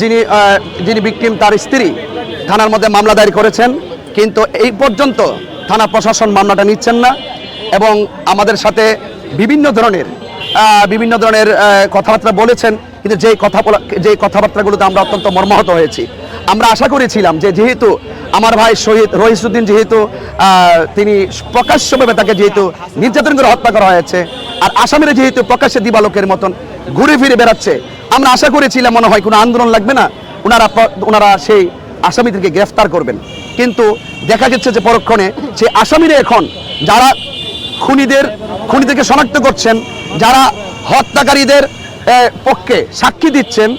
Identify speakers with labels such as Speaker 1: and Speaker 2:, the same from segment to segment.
Speaker 1: যিনি যিনি বিক্রিম তার স্ত্রী থানার মধ্যে মামলা দায়ের করেছেন। কিন্তু এই পর্যন্ত থানা প্রশাসন মামলাটা নিচ্ছেন না এবং আমাদের সাথে বিভিন্ন ধরনের বিভিন্ন ধরনের কথাবার্তা বলেছেন। কিন্তু যেই কথা যেই কথাবার্তাগুলোতে আমরা অত্যন্ত মর্মাহত হয়েছি, আমরা আশা করেছিলাম যে যেহেতু আমার ভাই শহীদ রহিসুদ্দিন, যেহেতু তিনি প্রকাশ্যভাবে তাকে যেহেতু নির্যাতন করে হত্যা করা হয়েছে, আর আসামিরা যেহেতু প্রকাশ্যে দিবালোকের মতন ঘুরে ফিরে বেড়াচ্ছে আমরা আশা করেছিলাম মনে হয় কোনো আন্দোলন লাগবে না। ওনারা ওনারা সেই আসামিদেরকে গ্রেফতার করবেন। কিন্তু দেখা যাচ্ছে যে পরক্ষণে সে আসামিরা এখন যারা খুনিদের, খুনিদেরকে শনাক্ত করছেন, যারা হত্যাকারীদের পক্ষে সাক্ষী দিচ্ছেন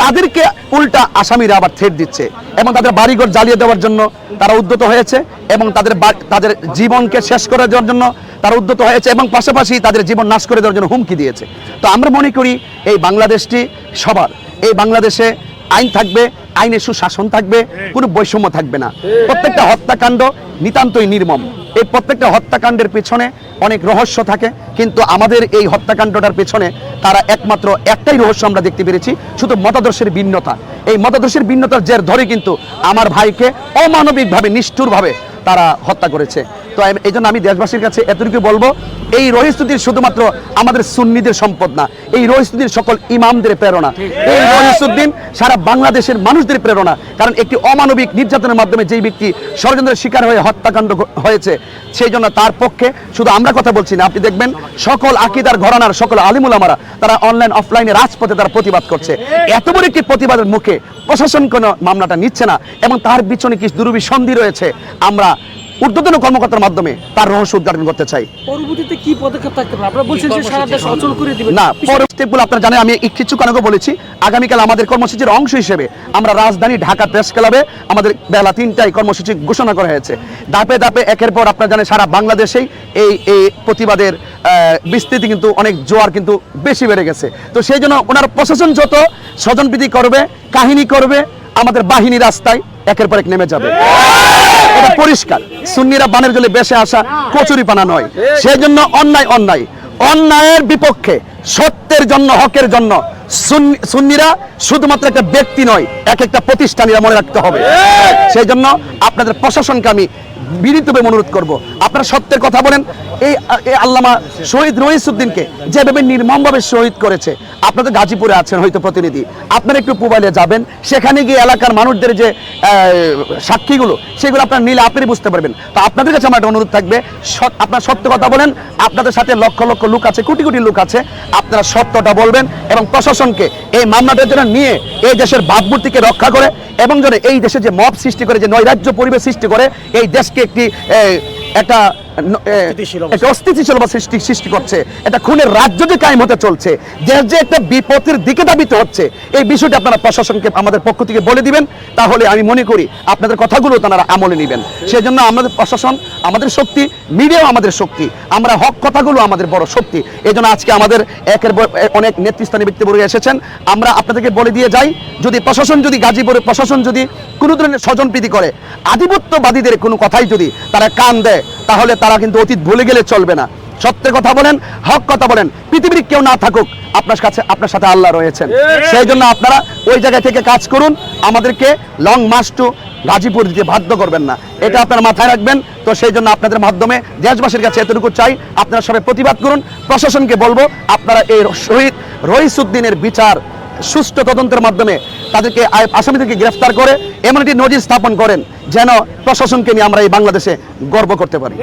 Speaker 1: তাদেরকে উল্টা আসামিরা আবার থ্রেট দিচ্ছে এবং তাদের বাড়িঘর জ্বালিয়ে দেওয়ার জন্য তারা উদ্যত হয়েছে এবং তাদের তাদের জীবনকে শেষ করে দেওয়ার জন্য তারা উদ্যত হয়েছে এবং পাশাপাশি তাদের জীবন নাশ করে দেওয়ার জন্য হুমকি দিয়েছে। তো আমরা মনে করি এই বাংলাদেশটি সবার, এই বাংলাদেশে আইন থাকবে আইনের সুশাসন থাকবে, কোনো বৈষম্য থাকবে না। প্রত্যেকটা হত্যাকাণ্ড নিতান্তই নির্মম। এই প্রত্যেকটা হত্যাকাণ্ডের পেছনে অনেক রহস্য থাকে, কিন্তু আমাদের এই হত্যাকাণ্ডটার পেছনে তারা একমাত্র একটাই রহস্য আমরা দেখতে পেরেছি, শুধু মতাদর্শের ভিন্নতা। এই মতাদর্শের ভিন্নতার জের ধরে কিন্তু আমার ভাইকে অমানবিকভাবে, নিষ্ঠুরভাবে তারা হত্যা করেছে। তো এই জন্য আমি দেশবাসীর কাছে এতটুকু বলব এই রহিস্তুতির শুধুমাত্র আমাদের সুন্নিদের সম্পদ না এই রহিস্তুতির সকল ইমামদের প্রেরণা এই রহিসুদ্দিন সারা বাংলাদেশের মানুষদের প্রেরণা কারণ একটি অমানবিক নির্যাতনের মাধ্যমে যেই ব্যক্তি ষড়যন্ত্রের শিকার হয়ে হত্যাকাণ্ড হয়েছে সেই জন্য তার পক্ষে শুধু আমরা কথা বলছি না আপনি দেখবেন সকল আকিদার ঘরানার সকল আলিমুলামারা তারা অনলাইন অফলাইনে রাজপথে তারা প্রতিবাদ করছে। এত বড় একটি প্রতিবাদের মুখে প্রশাসন কোনো মামলাটা নিচ্ছে না এবং তার পিছনে কি দুরবিসন্ধি রয়েছে আমরা ঊর্ধ্বতন কর্মকর্তার মাধ্যমে তার রহস্য উদ্ঘাটন করতে চাই।
Speaker 2: পরবর্তীতে কি পদক্ষেপ থাকতে পারে? আপনারা বলছেন যে সারা দেশ অচল করে দিবেন
Speaker 1: না পরের স্টেপগুলো আপনারা জানেন আমি কিছুক্ষণ আগে বলেছি আগামীকাল আমাদের কর্মসূচির অংশ হিসেবে আমরা রাজধানী ঢাকা প্রেস ক্লাবে আমাদের বেলা তিনটায় কর্মসূচি ঘোষণা করা হয়েছে। ধাপে ধাপে একের পর আপনারা জানেন সারা বাংলাদেশেই এই এই প্রতিবাদের আহ, বিস্তৃতি কিন্তু অনেক জোয়ার কিন্তু বেশি বেড়ে গেছে। তো সেই জন্য ওনার প্রশাসন যত স্বজনপ্রীতি করবে কাহিনী করবে আমাদের বাহিনী রাস্তায় একের পর এক নেমে যাবে। পরিষ্কার। সুন্নিরা বানের জলে বেসে আসা কচুরি পানা নয় সেই জন্য অন্যায় অন্যায়। অন্যায়ের বিপক্ষে সত্যের জন্য হকের জন্য সুন্নি- সুন্নিরা শুধুমাত্র একটা ব্যক্তি নয় এক একটা প্রতিষ্ঠানীরা মনে রাখতে হবে। সেই জন্য আপনাদের প্রশাসনকে আমি বিনীতভাবে অনুরোধ করব। আপনারা সত্যের কথা বলেন। এই আল্লামা শহীদ রহিসুদ্দিনকে যেভাবে নির্মমভাবে শহীদ করেছে আপনাদের গাজীপুরে আছেন হয়তো প্রতিনিধি। আপনারা একটু মোবাইলে যাবেন। সেখানে গিয়ে এলাকার মানুষদের যে সাক্ষীগুলো, সেগুলো আপনারা নিলে আপনি বুঝতে পারবেন। তো আপনাদের কাছে আমার একটা অনুরোধ থাকবে। আপনারা সত্য কথা বলেন। আপনাদের সাথে লক্ষ লক্ষ লোক আছে, কোটি কোটি লোক আছে। আপনারা সত্যটা বলবেন এবং প্রশাসনকে এই মামলাটার জন্য নিয়ে এই দেশের ভাবমূর্তিকে রক্ষা করে এবং যেন এই দেশে যে মব সৃষ্টি করে, যে নৈরাজ্য পরিবেশ সৃষ্টি করে, এই দেশকে একটি একটা একটা অস্থিতিশীল অবস্থা সৃষ্টি সৃষ্টি করছে। এটা খুনের রাজ্য যে কায়েম হতে চলছে দেশ যে একটা বিপদের দিকে দাবিতে হচ্ছে এই বিষয়টি আপনারা প্রশাসনকে আমাদের পক্ষ থেকে বলে দিবেন। তাহলে আমি মনে করি আপনাদের কথাগুলো তারা আমলে নেবেন। সেই জন্য আমাদের প্রশাসন আমাদের শক্তি মিডিয়াও আমাদের শক্তি। আমরা হক কথাগুলো আমাদের বড় শক্তি। এই জন্য আজকে আমাদের একের অনেক নেতৃস্থানীয় ব্যক্তিবর্গ এসেছেন। আমরা আপনাদেরকে বলে দিয়ে যাই যদি প্রশাসন যদি গাজীপুরের প্রশাসন যদি কোনো ধরনের স্বজনপ্রীতি করে। আধিপত্যবাদীদের কোনো কথাই যদি তারা কান দেয় তাহলে তারা কিন্তু অতীত ভুলে গেলে চলবে না। সত্যের কথা বলেন হক কথা বলেন পৃথিবীর কেউ না থাকুক আপনার কাছে আপনার সাথে আল্লাহ রয়েছেন। সেই জন্য আপনারা ওই জায়গা থেকে কাজ করুন আমাদেরকে লং মার্চ টু গাজীপুর দিতে বাধ্য করবেন না। এটা আপনারা মাথায় রাখবেন তো সেই জন্য আপনাদের মাধ্যমে দেশবাসীর কাছে এতটুকু চাই আপনারা সবাই প্রতিবাদ করুন প্রশাসনকে বলব আপনারা এই শহীদ রহিসুদ্দিনের বিচার সুষ্ঠু তদন্তের মাধ্যমে তাদেরকে আসামিদেরকে গ্রেফতার করে, এমন একটি নজির স্থাপন করেন যেন প্রশাসনকে নিয়ে আমরা এই বাংলাদেশে গর্ব করতে পারি।